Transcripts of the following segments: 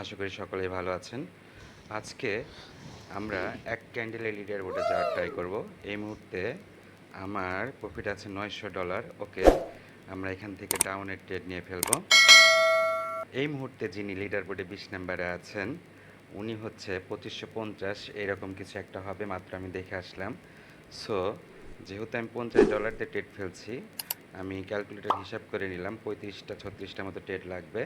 আশা করি সকলেই ভালো আছেন। আজকে আমরা এক ক্যান্ডেলের লিডার বোর্ডে যাওয়ার ট্রাই করব। এই মুহূর্তে আমার প্রফিট আছে নয়শো ডলার ওকে, আমরা এখান থেকে ডাউনের ট্রেড নিয়ে ফেলব। এই মুহূর্তে যিনি লিডার বোর্ডে বিশ নাম্বারে আছেন, উনি হচ্ছে পঁচিশশো পঞ্চাশ। এরকম কিছু একটা হবে, মাত্র আমি দেখে আসলাম। সো যেহেতু আমি পঞ্চাশ ডলার দিয়ে ট্রেড ফেলছি, আমি ক্যালকুলেটর হিসাব করে নিলাম, পঁয়ত্রিশটা ছত্রিশটা মতো ট্রেড লাগবে।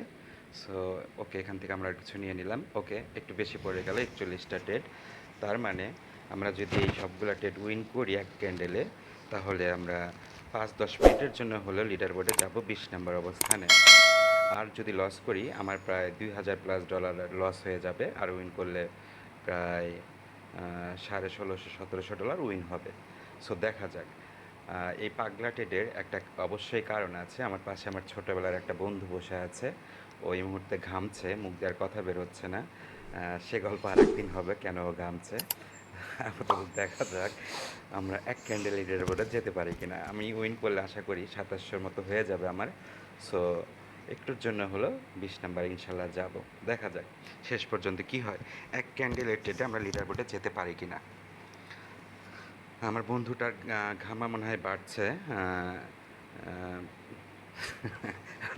সো ওকে এখান থেকে আমরা কিছু নিয়ে নিলাম। ওকে একটু বেশি পড়ে গেল, একচল্লিশটা ট্রেড তার মানে আমরা যদি এই সবগুলো ট্রেড উইন করি এক ক্যান্ডেলে তাহলে আমরা পাঁচ দশ মিনিটের জন্য হলেও লিডার বোর্ডে যাব বিশ নম্বর অবস্থানে। আর যদি লস করি, আমার প্রায় দুই হাজার প্লাস ডলার লস হয়ে যাবে, আর উইন করলে প্রায় সাড়ে ষোলোশো, সতেরোশো ডলার উইন হবে। সো দেখা যাক। এই পাগলা টেডের একটা অবশ্যই কারণ আছে। আমার পাশে আমার ছোটোবেলার একটা বন্ধু বসে আছে। ওই মুহূর্তে ঘামছে, মুখ দেওয়ার কথা বেরোচ্ছে না। সে গল্প আরেকদিন হবে কেন ঘামছে। আপাতত দেখা যাক, আমরা এক ক্যান্ডেল লিডার বোর্ডে যেতে পারি কিনা। আমি উইন করলে আশা করি সাতাশশোর মতো হয়ে যাবে আমার। সো একটুর জন্য হলো বিশ নাম্বার ইনশাল্লাহ যাব। দেখা যাক, শেষ পর্যন্ত কি হয়। এক ক্যান্ডেলের ট্রেডে আমরা লিডার বোর্ডে যেতে পারি কি না আমার বন্ধুটার ঘামা মনে হয় বাড়ছে।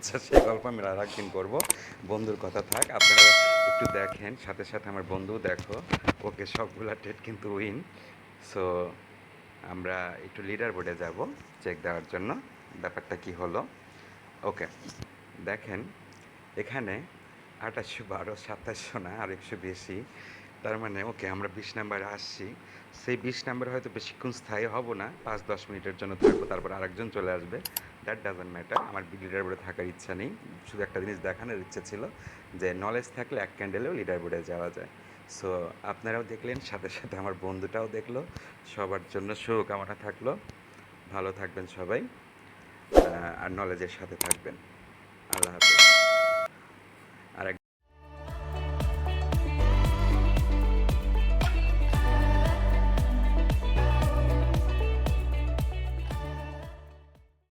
আচ্ছা সেই গল্প আমি আর একদিন করব। বন্ধুর কথা থাক, আপনারা একটু দেখেন, সাথে সাথে আমার বন্ধু দেখো, ওকে সবগুলা ট্রেড কিন্তু উইন। সো আমরা একটু লিডার বোর্ডে যাব চেক দেওয়ার জন্য, ব্যাপারটা কি হলো। ওকে দেখেন, এখানে আঠাশশো বারো সাতাশশো না, আর একশো বেশি। তার মানে ওকে আমরা বিশ নাম্বারে আসছি। সেই বিশ নাম্বার হয়তো বেশিক্ষণ স্থায়ী হব না, পাঁচ, দশ মিনিটের জন্য থাকব, তারপর আরেকজন চলে আসবে। দ্যাট ডাজন্ট ম্যাটার আমার লিডার বোর্ডে থাকার ইচ্ছা নেই। শুধু একটা জিনিস দেখানোর ইচ্ছা ছিল যে নলেজ থাকলে এক ক্যান্ডেলেও লিডার বোর্ডে যাওয়া যায়। সো আপনারাও দেখলেন, সাথে সাথে আমার বন্ধুটাও দেখল। সবার জন্য শুভকামনা থাকল। ভালো থাকবেন সবাই আর নলেজের সাথে থাকবেন। আল্লাহ হাফেজ।